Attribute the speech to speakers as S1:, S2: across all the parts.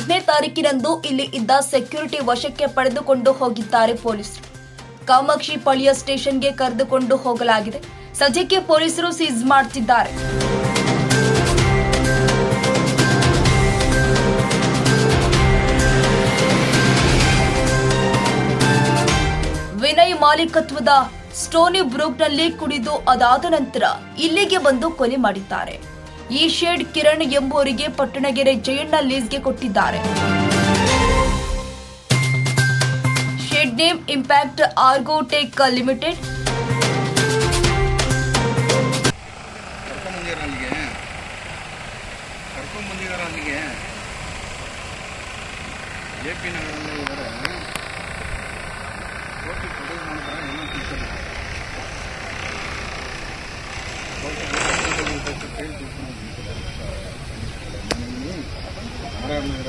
S1: ಎಂಟನೇ ತಾರೀಕಿನಂದು ಇಲ್ಲಿ ಇದ್ದ ಸೆಕ್ಯೂರಿಟಿ ವಶಕ್ಕೆ ಪಡೆದುಕೊಂಡು ಹೋಗಿದ್ದಾರೆ ಪೊಲೀಸರು. ಕಾಮಾಕ್ಷಿ ಪಳಿಯ ಸ್ಟೇಷನ್ಗೆ ಕರೆದುಕೊಂಡು ಹೋಗಲಾಗಿದೆ. ಸದ್ಯಕ್ಕೆ ಪೊಲೀಸರು ಸೀಸ್ ಮಾಡ್ತಿದ್ದಾರೆ. ವಿನಯ್ ಮಾಲೀಕತ್ವದ ಸ್ಟೋನಿ ಬ್ರೂಕ್ನಲ್ಲಿ ಕುಡಿದು ಅದಾದ ನಂತರ ಇಲ್ಲಿಗೆ ಬಂದು ಕೊಲೆ ಮಾಡಿದ್ದಾರೆ. ಈ ಶೇಡ್ ಕಿರಣ್ ಎಂಬುವರಿಗೆ ಪಟ್ಟಣಗೆರೆ ಜಯಣ್ಣ ಲೀಸ್ಗೆ ಕೊಟ್ಟಿದ್ದಾರೆ. Shed
S2: name impact Argotech limited. A P ನಗರದಲ್ಲಿ ಆರ್ ಆರ್ ನಗರ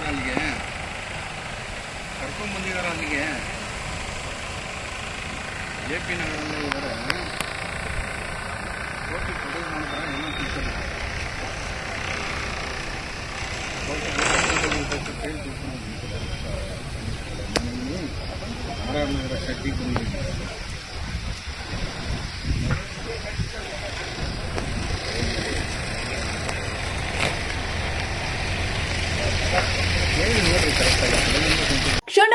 S2: ಕರ್ಕೊಂಬಂದಿರ ಅಲ್ಲಿಗೆ ಕರ್ಕೊಂಬಂದಿದಾರ ಅಲ್ಲಿಗೆ ಜೆ ಪಿ ನಗರದಲ್ಲಿ ಇದ್ದಾರೆ ಕೋರ್ಟಿ ಪ್ರೊಡ್ಯೂಸ್ ಮಾಡ್ತಾರೆ ಏನೋ ಟೀಚರ್ ಆರ್ ಆರ್ ನಗರ ಶೆಟ್ಟಿಗೆ ಬಂದಿದ್ದೀನಿ